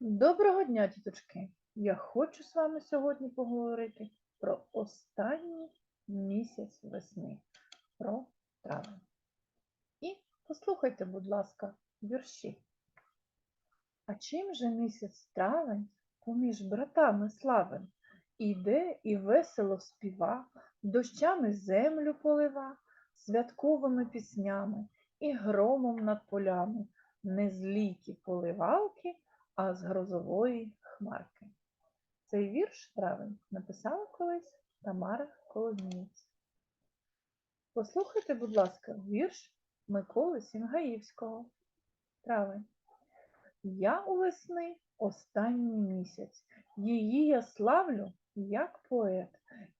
Доброго дня, діточки! Я хочу з вами сьогодні поговорити про останній місяць весни, про травень. І послухайте, будь ласка, вірші. А чим же місяць травень поміж братами славен? Іде і весело співа, дощами землю полива, святковими піснями і громом над полями, не зліті поливалки, а з грозової хмарки. Цей вірш травень написала колись Тамара Коломієць. Послухайте, будь ласка, вірш Миколи Сінгаївського. Травень. Я у весни останній місяць. Її я славлю, як поет,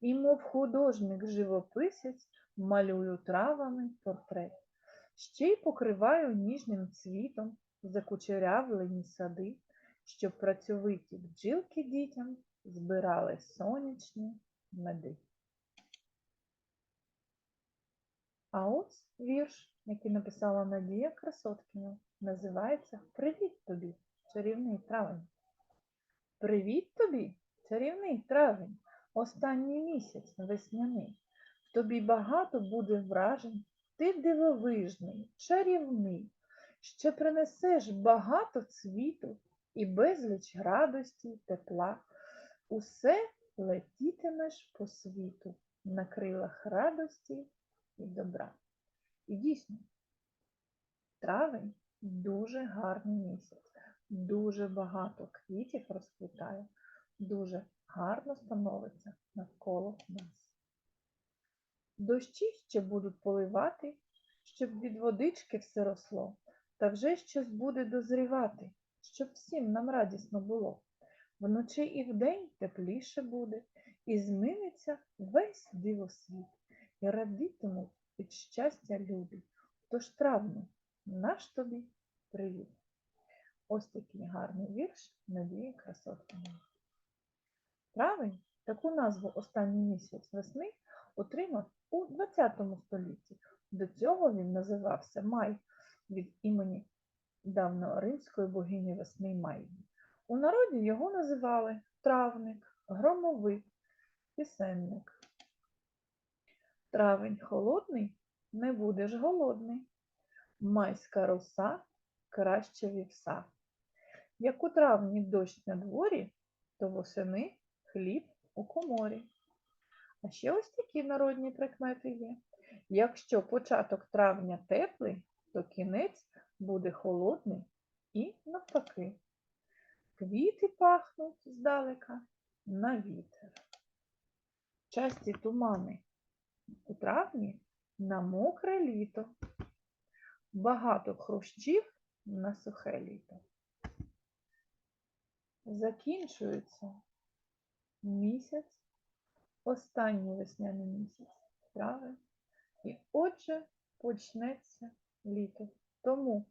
і, мов художник-живописець, малюю травами портрет. Ще й покриваю ніжним цвітом закучерявлені сади, щоб працьовиті бджілки дітям збирали сонячні меди. А ось вірш, який написала Надія Красоткіна, називається Привіт тобі, чарівний травень. Привіт тобі, чарівний травень, останній місяць весняний. В тобі багато буде вражень, ти дивовижний, чарівний, ще принесеш багато цвіту і безліч радості, тепла. Усе летітимеш по світу на крилах радості і добра. І дійсно, травень дуже гарний місяць, дуже багато квітів розквітає, дуже гарно становиться навколо нас. Дощі ще будуть поливати, щоб від водички все росло, та вже щось буде дозрівати, щоб всім нам радісно було. Вночі і вдень тепліше буде, і зміниться весь дивосвіт, і радітимуть від щастя люди. Тож травну, наш тобі привіт. Ось такий гарний вірш Надії Красоткіної. Травень таку назву останній місяць весни отримав у ХХ столітті. До цього він називався Май від імені давньоримської богині весни Майї. У народі його називали травник, громовик, пісенник. Травень холодний, не будеш голодний. Майська роса краще вівса. Як у травні дощ на дворі, то восени хліб у коморі. А ще ось такі народні прикмети є. Якщо початок травня теплий, то кінець буде холодний і навпаки. Квіти пахнуть здалека на вітер. Часті тумани у травні на мокре літо. Багато хрущів на сухе літо. Закінчується місяць, останній весняний місяць травень. І отже почнеться літо. Тому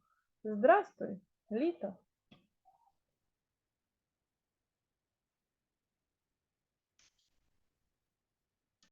здрастуй, літо!